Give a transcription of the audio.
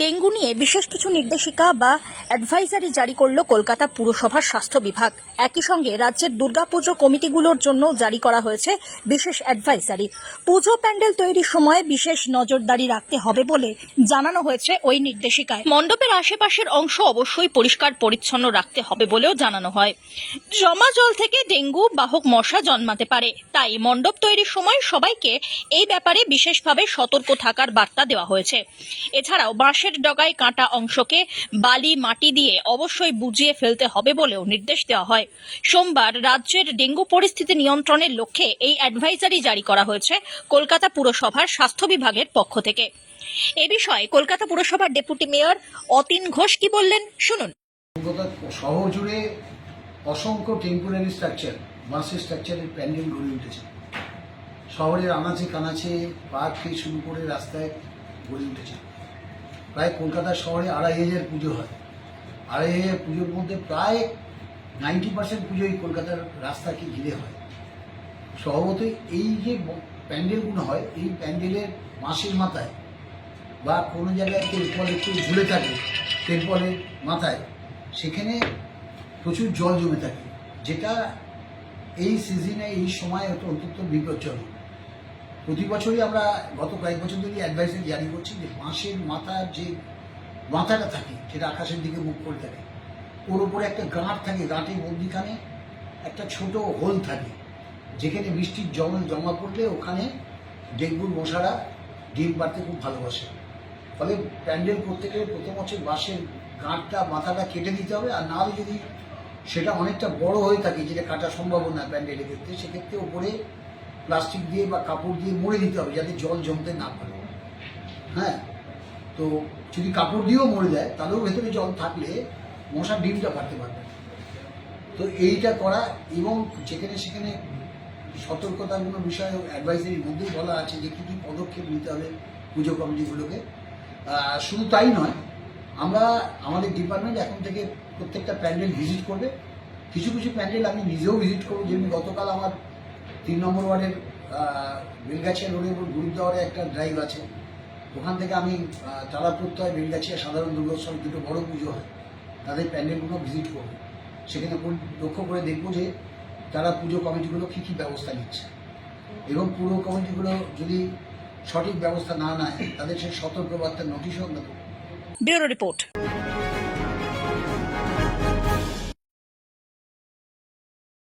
Dengue নিয়ে বিশেষ কিছু নির্দেশিকা বা অ্যাডভাইজারি জারি করল কলকাতা পুরসভার স্বাস্থ্য বিভাগ। একই সঙ্গে রাজ্যের দুর্গাপুজো কমিটিগুলোর জন্য জারি করা হয়েছে বিশেষ অ্যাডভাইজারি পুজো প্যান্ডেল তৈরির সময় বিশেষ নজরদারি রাখতে হবে বলে জানানো হয়েছে ওই নির্দেশিকায়। মণ্ডপের আশেপাশের অংশ অবশ্যই পরিষ্কার, পরিচ্ছন্ন রাখতে হবে বলেও জানানো হয়। জমা জল থেকে ডেঙ্গু, বাহক, মশা জন্মাতে পারে। তাই মণ্ডপ তৈরির সময় সবাইকে এই ব্যাপারে বিশেষভাবে সতর্ক থাকার বার্তা দেওয়া হয়েছে। এছাড়াও বাঁশের ডগায় কাটা অংশকে বালি মাটি দিয়ে অবশ্যই বুঝিয়ে ফেলতে হবে বলেও নির্দেশ দেওয়া হয়। সোমবার রাজ্যের ডেঙ্গু পরিস্থিতি নিয়ন্ত্রণের লক্ষ্যে এই অ্যাডভাইজারি জারি করা হয়েছে কলকাতা পুরসভার স্বাস্থ্য বিভাগের পক্ষ থেকে। এ বিষয়ে কলকাতা পুরসভার ডেপুটি মেয়র অতীন ঘোষ কি বললেন? শুনুন। শহর অসংখ্য টেম্পোরারি স্ট্রাকচার স্ট্রাকচারের প্যান্ডেল গড়ে উঠেছে। শহরের আনাচে কানাচে পার্ক থেকে শুরু করে রাস্তায় গড়ে উঠেছে। প্রায় কলকাতা শহরে আড়াই হাজার পুজো হয়। আড়াই হাজার পুজোর মধ্যে প্রায় নাইনটি পার্সেন্ট পুজোই কলকাতার রাস্তাকে ঘিরে হয়। স্বভাবত এই যে প্যান্ডেলগুলো হয়, এই প্যান্ডেলের মাসের মাথায় বা কোনো জায়গায় তেলপল একটু ঝুলে থাকে তেলপলের মাথায়, সেখানে প্রচুর জল জমে থাকে। যেটা এই সিজনে এই সময় অত- অত্যন্ত বিপজ্জনক। প্রতি বছরই আমরা গত কয়েক বছর ধরে অ্যাডভাইসারি জারি করছি যে বাঁশের মাথার যে মাথাটা থাকে, যেটা আকাশের দিকে মুখ করে থাকে, ওর উপরে একটা গাঁট থাকে, গাঁটের মধ্যিখানে একটা ছোট হোল থাকে, যেখানে বৃষ্টির জল জমা পড়লে ওখানে ডেঙ্গুর মশারা ডিম পাড়তে খুব ভালোবাসে। ফলে প্যান্ডেল করতে গেলে প্রথম হচ্ছে বাঁশের গাঁটটা, মাথাটা কেটে দিতে হবে, আর না যদি সেটা অনেকটা বড় হয়ে থাকে, যেটা কাটা সম্ভব না প্যান্ডেলের ক্ষেত্রে, সেক্ষেত্রে ওপরে প্লাস্টিক দিয়ে বা কাপড় দিয়ে মুড়ে দিতে হবে যাতে জল জমতে না পারে। হ্যাঁ? তো যদি কাপড় দিয়েও মরে যায়, তাহলেও ভেতরে জল থাকলে মশা ডিমটা পারতে পারবে। তো এইটা করা এবং যেখানে সেখানে সতর্কতাগুলো বিষয়ে অ্যাডভাইজারির মধ্যেই বলা আছে যে কী কী পদক্ষেপ নিতে হবে পুজো কমিটিগুলোকে। শুধু তাই নয়, আমরা আমাদের ডিপার্টমেন্ট এখন থেকে প্রত্যেকটা প্যান্ডেল ভিজিট করবে। কিছু কিছু প্যান্ডেল আমি নিজেও ভিজিট করব। যেমনি গতকাল আমার তিন নম্বর ওয়ার্ডের বেলগাছিয়া রোডের উপর গুরুদ্বারে একটা ড্রাইভ আছে। ওখান থেকে আমি তারা প্রত্যয় বেলগাছিয়া সাধারণ দুর্গোৎসব দুটো বড় পুজো হয়। তাদের প্যান্ডেলগুলো ভিজিট করব। সেখানে লক্ষ্য করে দেখব যে তারা পুজো কমিটিগুলো কী কী ব্যবস্থা নিচ্ছে। এবং পুরো কমিটিগুলো যদি সঠিক ব্যবস্থা না নেয়, তাদের সেই সতর্কবার্তার নোটিশও আমরা দেবো। রিপোর্ট।